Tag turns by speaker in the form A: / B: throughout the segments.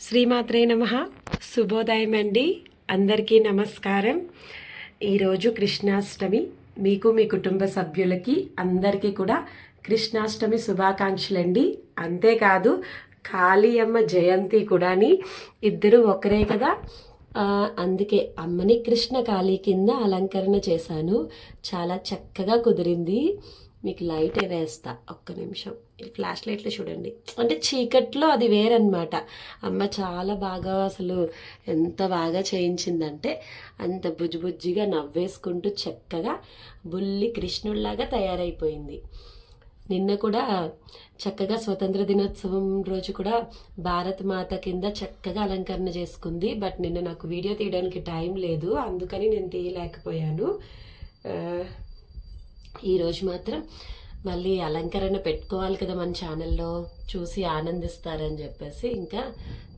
A: శ్రీమాత్రే నమ. శుభోదయం అండి అందరికీ నమస్కారం. ఈరోజు కృష్ణాష్టమి. మీకు మీ కుటుంబ సభ్యులకి అందరికీ కూడా కృష్ణాష్టమి శుభాకాంక్షలు అండి అంతేకాదు కాళీయమ్మ జయంతి కూడాని ఇద్దరు ఒకరే కదా. అందుకే అమ్మని కృష్ణ కాళీ కింద అలంకరణ చేశాను. చాలా చక్కగా కుదిరింది. మీకు లైట్ వేస్తా. ఒక్క నిమిషం. ఫ్లాష్ లైట్లో చూడండి. అంటే చీకట్లో అది వేరనమాట అమ్మ చాలా బాగా అసలు ఎంత బాగా చేయించిందంటే అంత బుజ్జి బుజ్జిగా నవ్వేసుకుంటూ చక్కగా బుల్లి కృష్ణుడిలాగా తయారైపోయింది. నిన్న కూడా చక్కగా స్వతంత్ర దినోత్సవం రోజు కూడా భారత్ మాత కింద చక్కగా అలంకరణ చేసుకుంది. బట్ నిన్న నాకు వీడియో తీయడానికి టైం లేదు. అందుకని నేను తీయలేకపోయాను. ఈరోజు మాత్రం మళ్ళీ అలంకరణ పెట్టుకోవాలి కదా మన ఛానల్లో చూసి ఆనందిస్తారని చెప్పేసి ఇంకా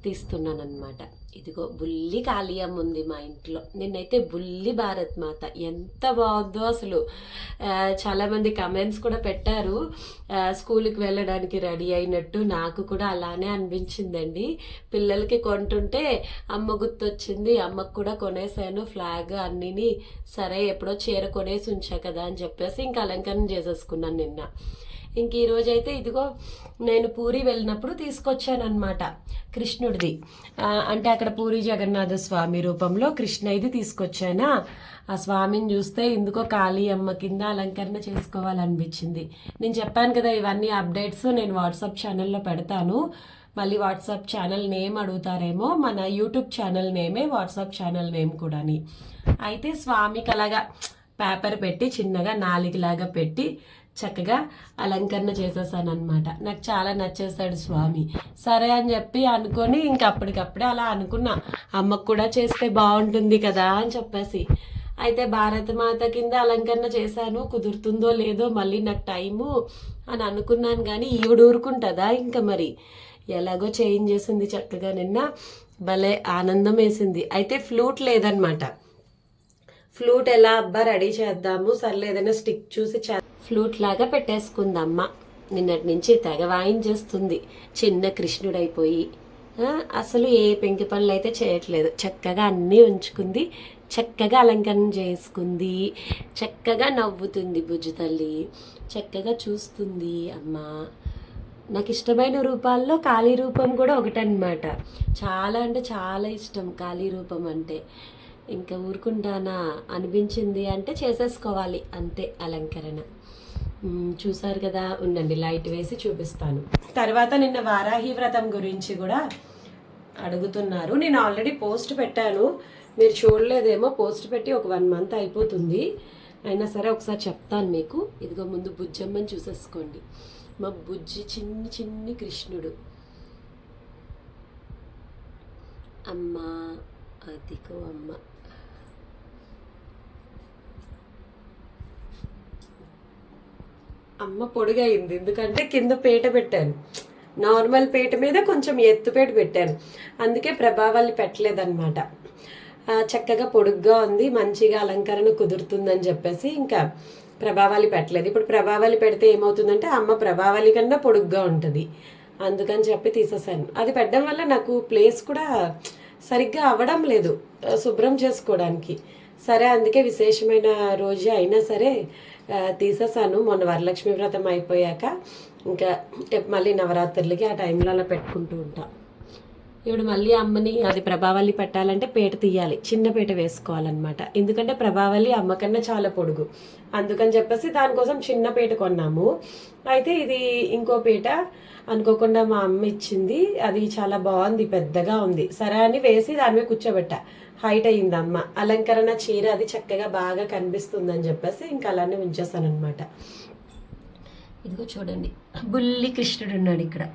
A: తీస్తున్నాను అనమాట ఇదిగో బుల్లి కాళీయం ఉంది మా ఇంట్లో. నిన్నైతే బుల్లి భారత్ మాత. ఎంత బాగుందో అసలు. చాలామంది కమెంట్స్ కూడా పెట్టారు. స్కూల్కి వెళ్ళడానికి రెడీ అయినట్టు. నాకు కూడా అలానే అనిపించిందండి. పిల్లలకి కొంటుంటే అమ్మ గుర్తొచ్చింది. అమ్మకు కూడా కొనేసాను. ఫ్లాగ్ అన్నిని సరే ఎప్పుడో చీర కొనేసి ఉంచా కదా అని చెప్పేసి ఇంకా అలంకరణ చేసేసుకున్నాను నిన్న. ఇంక ఈరోజు అయితే ఇదిగో నేను పూరి వెళ్ళినప్పుడు తీసుకొచ్చాను అనమాట కృష్ణుడిది అంటే అక్కడ పూరి జగన్నాథ స్వామి రూపంలో కృష్ణ ఇది తీసుకొచ్చానా. ఆ స్వామిని చూస్తే ఎందుకో కాళీ అమ్మ కింద అలంకరణ చేసుకోవాలనిపించింది. నేను చెప్పాను కదా ఇవన్నీ అప్డేట్స్ నేను వాట్సాప్ ఛానల్లో పెడతాను. మళ్ళీ వాట్సాప్ ఛానల్ నేమ్ అడుగుతారేమో మన యూట్యూబ్ ఛానల్ నేమే వాట్సాప్ ఛానల్ నేమ్ కూడాని. అయితే స్వామికి అలాగా పేపర్ పెట్టి చిన్నగా నాలుగులాగా పెట్టి చక్కగా అలంకరణ చేసేసాను అనమాట నాకు చాలా నచ్చేసాడు స్వామి. సరే అని చెప్పి అనుకొని ఇంక అప్పటికప్పుడే అలా అనుకున్నా. అమ్మకు కూడా చేస్తే బాగుంటుంది కదా అని చెప్పేసి. అయితే భారతమాత కింద అలంకరణ చేశాను. కుదురుతుందో లేదో మళ్ళీ నాకు టైము అని అనుకున్నాను కానీ ఈవిడ ఊరుకుంటుందా ఇంకా మరి? ఎలాగో చేంజ్ చేసింది చక్కగా నిన్న. భలే ఆనందం వేసింది. అయితే ఫ్లూట్ లేదనమాట ఫ్లూట్ ఎలా అబ్బా రెడీ చేద్దాము? సర్లే ఏదైనా స్టిక్ చూసి ఫ్లూట్ లాగా పెట్టేసుకుందమ్మ. నిన్నటి నుంచి తెగ వాయించేస్తుంది. చిన్న కృష్ణుడైపోయి. అసలు ఏ పెంకి పనులు అయితే చేయట్లేదు. చక్కగా అన్నీ ఉంచుకుంది. చక్కగా అలంకరణ చేసుకుంది. చక్కగా నవ్వుతుంది బుజ్జు తల్లి. చక్కగా చూస్తుంది అమ్మ. నాకు ఇష్టమైన రూపాల్లో కాళీ రూపం కూడా ఒకటనమాట చాలా అంటే చాలా ఇష్టం కాళీ రూపం అంటే. ఇంకా ఊరుకుంటానా అనిపించింది అంటే చేసేసుకోవాలి అంతే అలంకరణ. చూసారు కదా ఉండండి లైట్ వేసి చూపిస్తాను. తర్వాత నిన్న వారాహి వ్రతం గురించి కూడా అడుగుతున్నారు. నేను ఆల్రెడీ పోస్ట్ పెట్టాను. మీరు చూడలేదేమో పోస్ట్ పెట్టి ఒక వన్ మంత్ అయిపోతుంది. అయినా సరే ఒకసారి చెప్తాను మీకు. ఇదిగో ముందు బుజ్జమ్మని చూసేసుకోండి. మా బుజ్జి చిన్ని చిన్ని కృష్ణుడు. అమ్మ అదిగో అమ్మ అమ్మ పొడుగైంది ఎందుకంటే కింద పీట పెట్టాను. నార్మల్ పీట మీద కొంచెం ఎత్తు పీట పెట్టాను. అందుకే ప్రభావాలు పెట్టలేదన్నమాట. చక్కగా పొడుగ్గా ఉంది మంచిగా అలంకరణ కుదురుతుందని చెప్పేసి ఇంకా ప్రభావాలు పెట్టలేదు. ఇప్పుడు ప్రభావాలు పెడితే ఏమవుతుందంటే అమ్మ ప్రభావాలి కన్నా పొడుగ్గా ఉంటుంది. అందుకని చెప్పి తీసేసాను. అది పెట్టడం వల్ల నాకు ప్లేస్ కూడా సరిగ్గా అవ్వడం లేదు శుభ్రం చేసుకోవడానికి. సరే అందుకే విశేషమైన రోజు అయినా సరే తీసేసాను మొన్న వరలక్ష్మి వ్రతం అయిపోయాక ఇంకా మళ్ళీ నవరాత్రులకి ఆ టైంలో అలా పెట్టుకుంటూ ఉంటాను ఇప్పుడు మళ్ళీ అమ్మని అది ప్రభావళి పెట్టాలంటే పీట తీయాలి. చిన్న పీట వేసుకోవాలన్నమాట. ఎందుకంటే ప్రభావళి అమ్మకన్నా చాలా పొడుగు. అందుకని చెప్పేసి దానికోసం చిన్న పీట కొన్నాము. అయితే ఇది ఇంకో పీట అనుకోకుండా మా అమ్మ ఇచ్చింది. అది చాలా బాగుంది పెద్దగా ఉంది. సరే అని వేసి దాని మీద కూర్చోబెట్టా. హైట్ అయ్యింది అమ్మ. అలంకరణ చీర అది చక్కగా బాగా కనిపిస్తుందని చెప్పేసి ఇంకా అలానే ఉంచేస్తాను అనమాట ఇదిగో చూడండి. బుల్లి కృష్ణుడు ఉన్నాడు ఇక్కడ.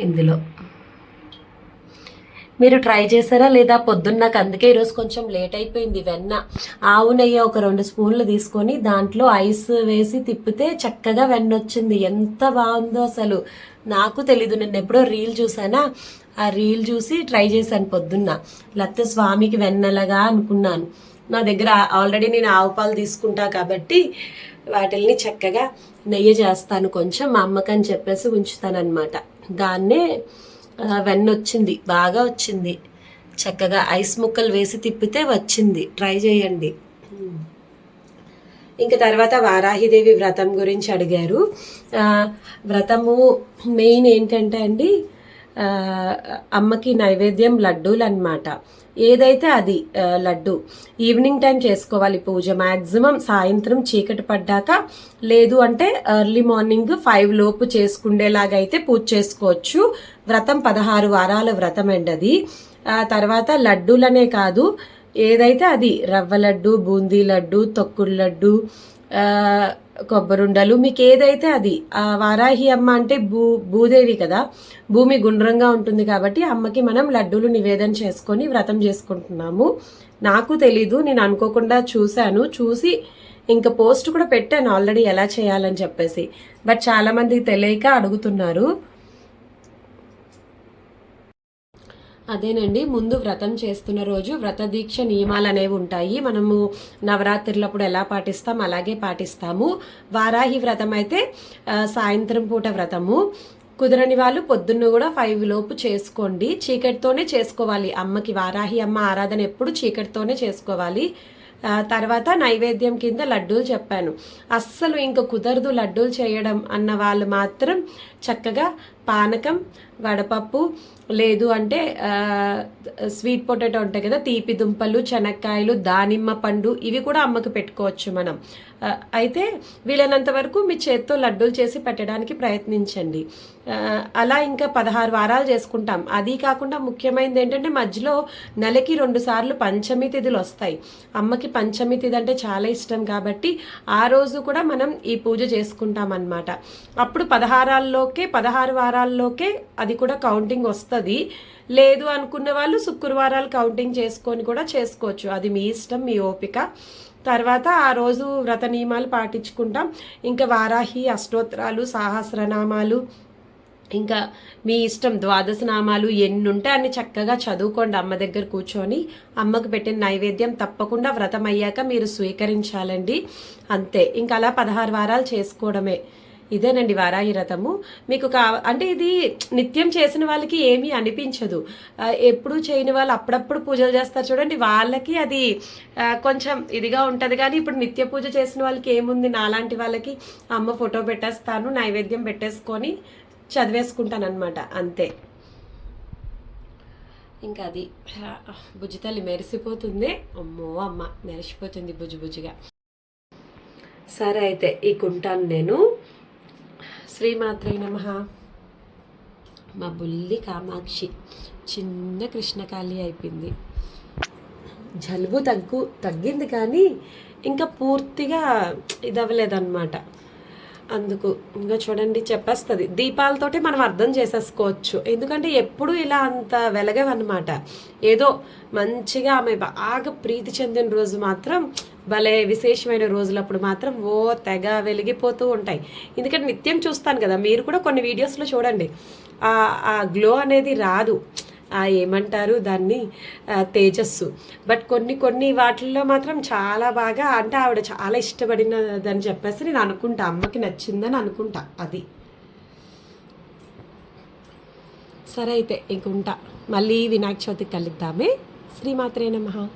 A: ఇందులో. మీరు ట్రై చేశారా లేదా పొద్దున్న? నాకు అందుకే ఈరోజు కొంచెం లేట్ అయిపోయింది వెన్న. ఆవు నెయ్యి ఒక రెండు స్పూన్లు తీసుకొని దాంట్లో ఐస్ వేసి తిప్పితే చక్కగా వెన్న వచ్చింది. ఎంత బాగుందో అసలు. నాకు తెలీదు. నేను ఎప్పుడో రీల్ చూసానా ఆ రీల్ చూసి ట్రై చేశాను పొద్దున్న. లేకపోతే స్వామికి వెన్నెలగా అనుకున్నాను. నా దగ్గర ఆల్రెడీ నేను ఆవు పాలు తీసుకుంటా కాబట్టి వాటిల్ని చక్కగా నెయ్యి చేస్తాను కొంచెం. మా అమ్మకని చెప్పేసి ఉంచుతాను అనమాట దాన్నే వెన్న వచ్చింది బాగా వచ్చింది. చక్కగా ఐస్ ముక్కలు వేసి తిప్పితే వచ్చింది. ట్రై చేయండి. ఇంకా తర్వాత వారాహిదేవి వ్రతం గురించి అడిగారు. వ్రతము మెయిన్ ఏంటంటే అండి అమ్మకి నైవేద్యం లడ్డూలు అన్నమాట ఏదైతే అది లడ్డు ఈవినింగ్ టైం చేసుకోవాలి పూజ. మ్యాక్సిమం సాయంత్రం చీకటి పడ్డాక లేదు అంటే ఎర్లీ మార్నింగ్ ఫైవ్ లోపు చేసుకుండేలాగా అయితే పూజ చేసుకోవచ్చు. వ్రతం పదహారు వారాల వ్రతం అండి అది. తర్వాత లడ్డూలనే కాదు ఏదైతే అది రవ్వ లడ్డు బూందీ లడ్డు తొక్కుడు లడ్డు కొబ్బరుండలు. మీకు ఏదైతే అది ఆ వారాహి అమ్మ అంటే భూ భూదేవి కదా భూమి గుండ్రంగా ఉంటుంది కాబట్టి అమ్మకి మనం లడ్డూలు నివేదన చేసుకొని వ్రతం చేసుకుంటున్నాము. నాకు తెలీదు నేను అనుకోకుండా చూశాను. చూసి ఇంకా పోస్ట్ కూడా పెట్టాను ఆల్రెడీ ఎలా చేయాలని చెప్పేసి. బట్ చాలామందికి తెలియక అడుగుతున్నారు. అదేనండి ముందు వ్రతం చేస్తున్న రోజు వ్రత దీక్ష నియమాలు అనేవి ఉంటాయి. మనము నవరాత్రులప్పుడు ఎలా పాటిస్తాం అలాగే పాటిస్తాము. వారాహి వ్రతం అయితే సాయంత్రం పూట వ్రతము. కుదరని వాళ్ళు పొద్దున్న కూడా ఫైవ్ లోపు చేసుకోండి. చీకటితోనే చేసుకోవాలి. అమ్మకి వారాహి అమ్మ ఆరాధన ఎప్పుడు చీకటితోనే చేసుకోవాలి. తర్వాత నైవేద్యం కింద లడ్డూలు చెప్పాను. అస్సలు ఇంక కుదరదు లడ్డూలు చేయడం అన్న వాళ్ళు మాత్రం చక్కగా పానకం వడపప్పు లేదు అంటే స్వీట్ పొటాటో ఉంటాయి కదా తీపి దుంపలు చెనక్కాయలు దానిమ్మ పండు ఇవి కూడా అమ్మకు పెట్టుకోవచ్చు మనం. అయితే వీలైనంత వరకు మీ చేత్తో లడ్డూలు చేసి పెట్టడానికి ప్రయత్నించండి. అలా ఇంకా పదహారు వారాలు చేసుకుంటాం. అది కాకుండా ముఖ్యమైనది ఏంటంటే మధ్యలో నెలకి రెండు సార్లు పంచమి తిథులు వస్తాయి. అమ్మకి పంచమి తిథి అంటే చాలా ఇష్టం కాబట్టి ఆ రోజు కూడా మనం ఈ పూజ చేసుకుంటాం అన్నమాట అప్పుడు పదహారాల్లోకే పదహారు వారాల్లోకే అది కూడా కౌంటింగ్ వస్తుంది. లేదు అనుకున్న వాళ్ళు శుక్రవారాలు కౌంటింగ్ చేసుకొని కూడా చేసుకోవచ్చు. అది మీ ఇష్టం మీ ఓపిక. తర్వాత ఆ రోజు వ్రత నియమాలు పాటించుకుంటాం. ఇంకా వారాహి అష్టోత్తరాలు సాహస్రనామాలు ఇంకా మీ ఇష్టం ద్వాదశ నామాలు ఎన్ని ఉంటే అన్ని చక్కగా చదువుకోండి అమ్మ దగ్గర కూర్చొని. అమ్మకు పెట్టిన నైవేద్యం తప్పకుండా వ్రతం అయ్యాక మీరు స్వీకరించాలండి. అంతే. ఇంకా అలా పదహారు వారాలు చేసుకోవడమే. ఇదేనండి వారాహి వ్రతము మీకు కా అంటే ఇది నిత్యం చేసిన వాళ్ళకి ఏమీ అనిపించదు. ఎప్పుడు చేయని వాళ్ళు అప్పుడప్పుడు పూజలు చేస్తారు చూడండి. వాళ్ళకి అది కొంచెం ఇదిగా ఉంటుంది కానీ ఇప్పుడు నిత్య పూజ చేసిన వాళ్ళకి ఏముంది? నాలాంటి వాళ్ళకి అమ్మ ఫోటో పెట్టేస్తాను నైవేద్యం పెట్టేసుకొని చదివేసుకుంటానమాట అంతే. ఇంకా అది ఆ, బుజ్జి తల్లి మెరిసిపోతుంది. అమ్మో అమ్మ మెరిసిపోతుంది బుజ్జి బుజ్జిగా. సరే అయితే ఈ కుంటాను నేను. శ్రీమాత్రే నమ. మా బుల్లి కామాక్షి చిన్న కృష్ణకాళి అయిపోయింది. జలుబు తగ్గు తగ్గింది కానీ ఇంకా పూర్తిగా ఇదవ్వలేదన్నమాట. అందుకు ఇంకా చూడండి చెప్పేస్తుంది. దీపాలతోటే మనం అర్థం చేసేసుకోవచ్చు. ఎందుకంటే ఎప్పుడు ఇలా అంత వెలగవన్నమాట. ఏదో మంచిగా ఆమె బాగా ప్రీతి చెందిన రోజు మాత్రం భలే విశేషమైన రోజులప్పుడు మాత్రం ఓ తెగ వెలిగిపోతూ ఉంటాయి. ఎందుకంటే నిత్యం చూస్తాను కదా మీరు కూడా కొన్ని వీడియోస్లో చూడండి. ఆ గ్లో అనేది రాదు. ఏమంటారు దాన్ని తేజస్సు. బట్ కొన్ని కొన్ని వాటిల్లో మాత్రం చాలా బాగా అంటే ఆవిడ చాలా ఇష్టపడినదని చెప్పేసి నేను అనుకుంటా. అమ్మకి నచ్చిందని అనుకుంటా అది. సరే అయితే ఇంకుంటా మళ్ళీ వినాయక చవితికి కలుద్దామే. శ్రీమాత్రే నమ.